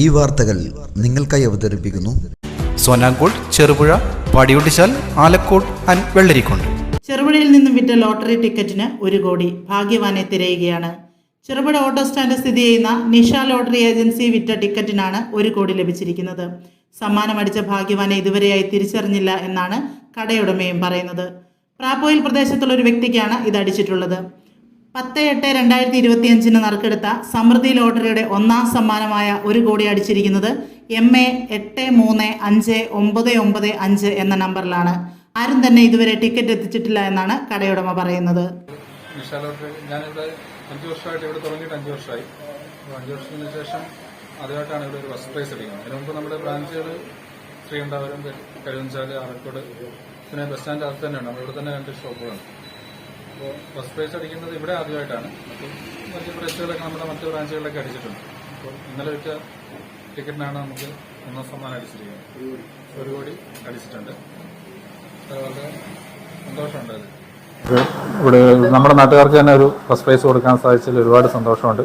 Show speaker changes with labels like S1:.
S1: ഈ വാർത്തകൾ നിങ്ങൾക്കായി അവതരിപ്പിക്കുന്നു.
S2: സോനാങ്കോട് ചെറുപുഴ പാടിയൊട്ടിച്ചാൽ ആലക്കോട് ആൻഡ് വെള്ളരിക്കോട്.
S3: ചെറുപുഴയിൽ നിന്നും വിറ്റ ലോട്ടറി ടിക്കറ്റിന് ഒരു കോടി ഭാഗ്യവാനെ തിരയുകയാണ്. ചെറുപുഴ ഓട്ടോ സ്റ്റാൻഡ് സ്ഥിതി ചെയ്യുന്ന നിഷ ലോട്ടറി ഏജൻസി വിറ്റ ടിക്കറ്റിനാണ് ഒരു കോടി ലഭിച്ചിരിക്കുന്നത്. സമ്മാനമടിച്ച ഭാഗ്യവാനെ ഇതുവരെയായി തിരിച്ചറിഞ്ഞില്ല എന്നാണ് കടയുടമയും പറയുന്നത്. പ്രാപ്പോയിൽ പ്രദേശത്തുള്ള ഒരു വ്യക്തിക്കാണ് ഇത് അടിച്ചിട്ടുള്ളത്. പത്ത് എട്ട് രണ്ടായിരത്തി ഇരുപത്തിയഞ്ചിന് നറുക്കെടുത്ത സമൃദ്ധി ലോട്ടറിയുടെ ഒന്നാം സമ്മാനമായ ഒരു കോടി അടിച്ചിരിക്കുന്നത് എം എ എട്ട് മൂന്ന് അഞ്ച് ഒമ്പത് ഒമ്പത് അഞ്ച് എന്ന നമ്പറിലാണ്. ആരും തന്നെ ഇതുവരെ ടിക്കറ്റ് എത്തിച്ചിട്ടില്ല എന്നാണ് കടയുടമ പറയുന്നത്.
S4: ഞാനിവിടെ ഇവിടെ ഒരു ഫസ്റ്റ് പ്രൈസ് അടിക്കുന്നത് അതിന് മുമ്പ് നമ്മുടെ ബ്രാഞ്ചുകൾ ശ്രീകണ്ഠാപുരം കരുവഞ്ചാൽ ആലക്കോട് പിന്നെ ബസ് സ്റ്റാൻഡ് അടുത്ത് തന്നെയാണ്. ഇവിടെ തന്നെ രണ്ട് ഷോപ്പുകളുണ്ട് അപ്പോൾ ഫസ്റ്റ് പ്രൈസ് അടിക്കുന്നത് ഇവിടെ ആദ്യമായിട്ടാണ്. അപ്പം മറ്റ് പ്രൈസുകളൊക്കെ നമ്മുടെ മറ്റ് ബ്രാഞ്ചുകളിലൊക്കെ അടിച്ചിട്ടുണ്ട്. അപ്പോൾ ഇന്നലെ വെച്ച ടിക്കറ്റിനാണ് നമുക്ക് ഒന്നാം സമ്മാനം അടിച്ചിരിക്കുന്നത്. ഒരു കോടി അടിച്ചിട്ടുണ്ട്. വളരെ സന്തോഷമുണ്ട്
S5: ഇവിടെ നമ്മുടെ നാട്ടുകാർക്ക് തന്നെ ഒരു ഫസ്റ്റ് പ്രൈസ് കൊടുക്കാൻ സാധിച്ചതിൽ ഒരുപാട് സന്തോഷമുണ്ട്.